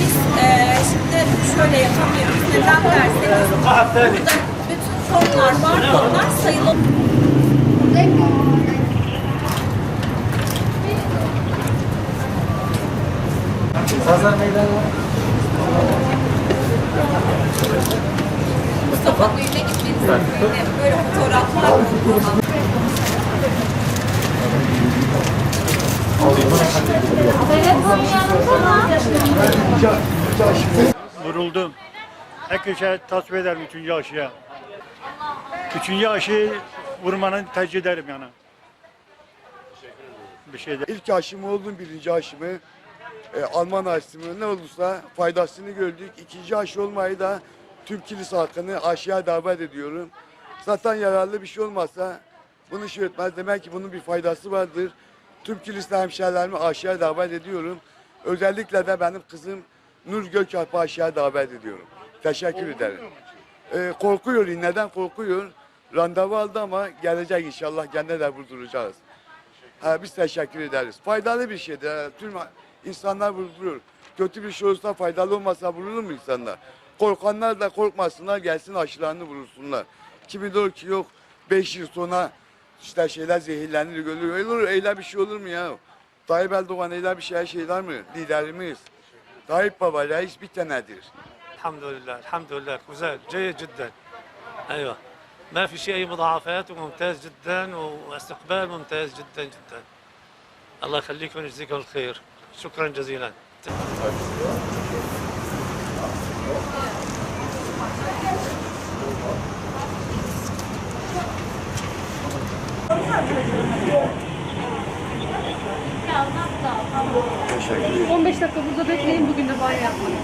Biz e, şimdi şöyle yapamıyoruz. Neden derseniz burada bütün fonlar, barkodlar sayılı. Pazar meydanı Mustafa Gül'e gittiğinizde böyle fotoğraflar Vuruldum. Herkese tasvip ederim üçüncü aşıya. Üçüncü aşı vurmanı tercih ederim yani. Bir şey de. İlk aşımı oldum birinci aşımı. E, Alman aşımı ne olursa faydasını gördük. İkinci aşı olmayı da tüm kilise halkını aşıya davet ediyorum. Zaten yararlı bir şey olmazsa bunu şey etmez. Demek ki bunun bir faydası vardır. Tüm kilise hemşehrilerimi aşıya davet ediyorum. Özellikle de benim kızım Nur Gökalp'ı aşıya davet ediyorum. Teşekkür ederim. E, korkuyor. Neden korkuyor? Randevu aldı ama gelecek inşallah. Gene de vurduracağız. Ha, biz teşekkür ederiz. Faydalı bir şeydir. Ha, Tüm insanlar vuruluyor. Kötü bir şey olursa faydalı olmasa vurulur mu insanlar? Korkanlar da korkmasınlar gelsin aşılarını vurursunlar. Kimi diyor ki yok 5 yıl sonra işte şeyler zehirlenir görülüyor. Öyle, olur, öyle bir şey olur mu ya? Tayyip Erdoğan öyle bir şey şeyler mi? Liderimiz. Tayyip Baba reis bir tanedir. الحمد لله الحمد لله وزاد جيد جدا ايوه ما في شيء اي مضاعفات وممتاز جدا واستقبال ممتاز جدا جدا الله يخليكم ويجزيكم الخير شكرا جزيلا 15 dakika burada bekleyin bugün de banyo yapmayın.